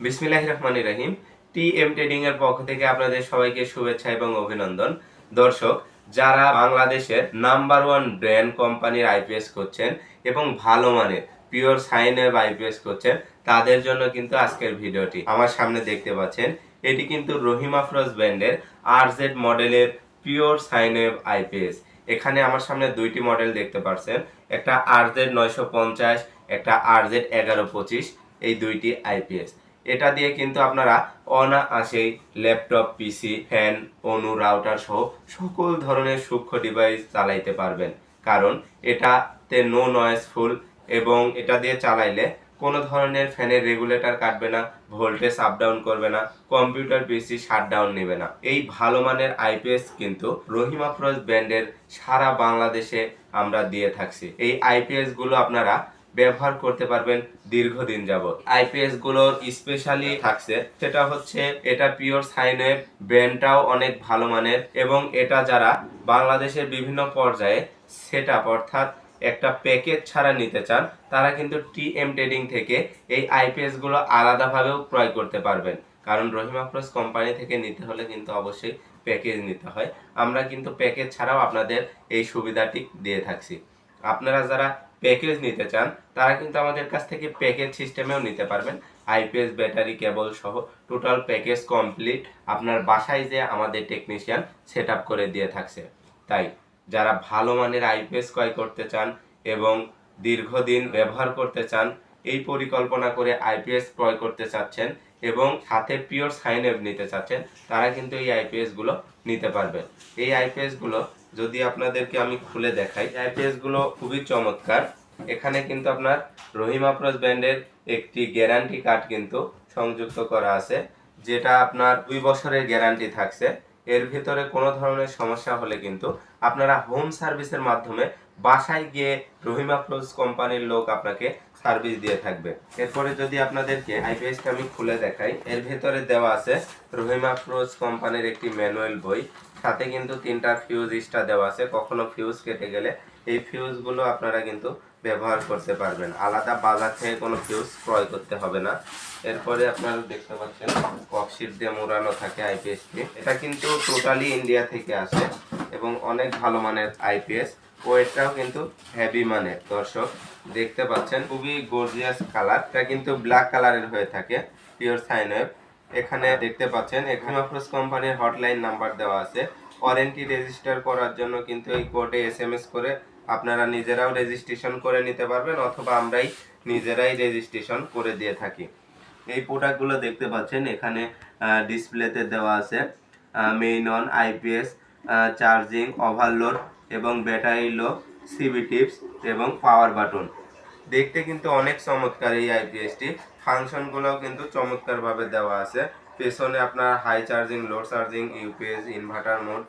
বিসমিল্লাহ রহমান রহিম টি এম ট্রেডিং এর পক্ষ থেকে আপনাদের সবাইকে শুভেচ্ছা এবং অভিনন্দন। দর্শক, যারা বাংলাদেশের নাম্বার ওয়ান ব্র্যান্ড কোম্পানির আইপিএস করছেন এবং ভালো মানের, পিওর সাইন ওয়েভ আইপিএস করছেন, তাদের জন্য কিন্তু আজকের ভিডিওটি আমার সামনে দেখতে পাচ্ছেন। এটি কিন্তু রহিম আফরোজ ব্র্যান্ডের আর জেড মডেলের পিওর সাইন ওয়েভ আইপিএস। এখানে আমার সামনে দুইটি মডেল দেখতে পাচ্ছেন। একটা আর জেড নয়শো পঞ্চাশ, একটা আর জেড এগারো পঁচিশ, এই দুইটি আইপিএস। এটা দিয়ে কিন্তু আপনারা অনায়াসেই ল্যাপটপ, পিসি, ফ্যান, অনু, রাউটার সহ সকল ধরনের সূক্ষ্ম ডিভাইস চালাইতে পারবেন। কারণ এটাতে নো নয়েজ ফুল এবং এটা দিয়ে চালাইলে কোনো ধরনের ফ্যানের রেগুলেটর কাটবে না ভোল্টেজ আপ ডাউন করবে না কম্পিউটার পিসি শাটডাউন নেবে না। এই ভালো মানের আইপিএস কিন্তু রহিম আফরোজ ব্র্যান্ডের সারা বাংলাদেশে আমরা দিয়ে থাকছি। এই আইপিএসগুলো আপনারা ব্যবহার করতে পারবেন দীর্ঘদিন যাবত আইপিএসগুলোর স্পেশালি থাকছে। সেটা হচ্ছে এটা পিওর সাইনের ব্র্যান্ডটাও অনেক ভালো মানের এবং এটা যারা বাংলাদেশের বিভিন্ন পর্যায়ে সেট অর্থাৎ একটা প্যাকেজ ছাড়া নিতে চান, তারা কিন্তু টিএম ট্রেডিং থেকে এই আইপিএসগুলো আলাদাভাবেও ক্রয় করতে পারবেন। কারণ রহিমা আফরোজ কোম্পানি থেকে নিতে হলে কিন্তু অবশ্যই প্যাকেজ নিতে হয়। আমরা কিন্তু প্যাকেজ ছাড়াও আপনাদের এই সুবিধাটি দিয়ে থাকছি। আপনারা যারা প্যাকেজ নিতে চান, তারা কিন্তু আমাদের কাছ থেকে প্যাকেজ সিস্টেমেও নিতে পারবেন। আইপিএস ব্যাটারি কেবল সহ টোটাল প্যাকেজ কমপ্লিট আপনার বাসায় যে আমাদের টেকনিশিয়ান সেট করে দিয়ে থাকছে। তাই যারা ভালো মানের আইপিএস ক্রয় করতে চান এবং দীর্ঘদিন ব্যবহার করতে চান, এই পরিকল্পনা করে আইপিএস ক্রয় করতে চাচ্ছেন এবং সাথে পিওর সাইন নিতে চাচ্ছেন, তারা কিন্তু এই আইপিএসগুলো নিতে পারবেন। এই আইপিএসগুলো যদি আপনাদেরকে আমি খুলে দেখাই গুলো খুবই চমৎকার। এখানে কিন্তু আপনার রহিম আফরোজ ব্র্যান্ডের একটি গ্যারান্টি কার্ড কিন্তু সংযুক্ত করা আছে, যেটা আপনার দুই বছরের গ্যারান্টি থাকছে। এর ভিতরে কোনো ধরনের সমস্যা হলে কিন্তু আপনারা হোম সার্ভিসের মাধ্যমে বাসায় গিয়ে রহিম আফরোজ কোম্পানির লোক আপনাকে সার্ভিস দিয়ে থাকবে। এরপরে যদি আপনাদেরকে আইপিএসটা আমি খুলে দেখাই, এর ভেতরে দেওয়া আছে রহিম আফরোজ কোম্পানির একটি ম্যানুয়াল বই। সাথে কিন্তু তিনটা ফিউজ ইস্টা দেওয়া আছে। কখনো ফিউজ কেটে গেলে এই ফিউজগুলো আপনারা কিন্তু ব্যবহার করতে পারবেন। আলাদা বাজার থেকে কোনো ফিউজ ক্রয় করতে হবে না। এরপরে আপনারা দেখতে পাচ্ছেন ককশিট দিয়ে মোড়ানো থাকে আইপিএসটি এটা কিন্তু টোটালি ইন্ডিয়া থেকে আসে এবং অনেক ভালো মানের আইপিএস ওয়েটটাও কিন্তু হেভি মানের। দর্শক, দেখতে পাচ্ছেন, খুবই গর্জিয়াস কালার এটা কিন্তু ব্ল্যাক কালারের হয়ে থাকে পিওর সাইন এখানে দেখতে পাচ্ছেন, এখানে অফরোজ কোম্পানির হটলাইন নাম্বার দেওয়া আছে। ওয়ারেন্টি রেজিস্টার করার জন্য কিন্তু এই কোডে এস করে আপনারা নিজেরাও রেজিস্ট্রেশন করে নিতে পারবেন, অথবা আমরাই নিজেরাই রেজিস্ট্রেশন করে দিয়ে থাকি। এই প্রোডাক্টগুলো দেখতে পাচ্ছেন, এখানে ডিসপ্লেতে দেওয়া আছে main on IPS charging overload এবং ব্যাটারি লো সিবি টিপস এবং পাওয়ার বাটন দেখতে কিন্তু অনেক চমৎকার এই আইপিএসটি ফাংশনগুলোও কিন্তু চমৎকারভাবে দেওয়া আছে। পেছনে আপনার high charging low charging UPS inverter mode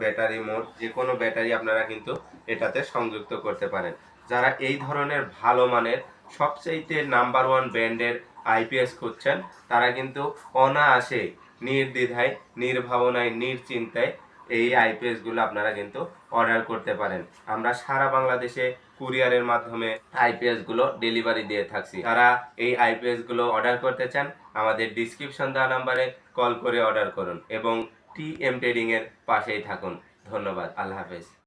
battery mode যে কোনো ব্যাটারি আপনারা কিন্তু এটাতে সংযুক্ত করতে পারেন। যারা এই ধরনের ভালো মানের, সবচাইতে নাম্বার ওয়ান ব্র্যান্ডের আইপিএস খুঁজছেন, তারা কিন্তু অনায়াসে, নির্দ্বিধায়, নির্ভাবনায়, নিশ্চিন্তায় এই আইপিএসগুলো আপনারা কিন্তু অর্ডার করতে পারেন। আমরা সারা বাংলাদেশে কুরিয়ারের মাধ্যমে আইপিএসগুলো ডেলিভারি দিয়ে থাকছি। তারা এই আইপিএসগুলো অর্ডার করতে চান, আমাদের ডিসক্রিপশন দেওয়া নাম্বারে কল করে অর্ডার করুন এবং টি এম ট্রেডিংয়ের পাশেই থাকুন। ধন্যবাদ। আল্লাহ হাফেজ।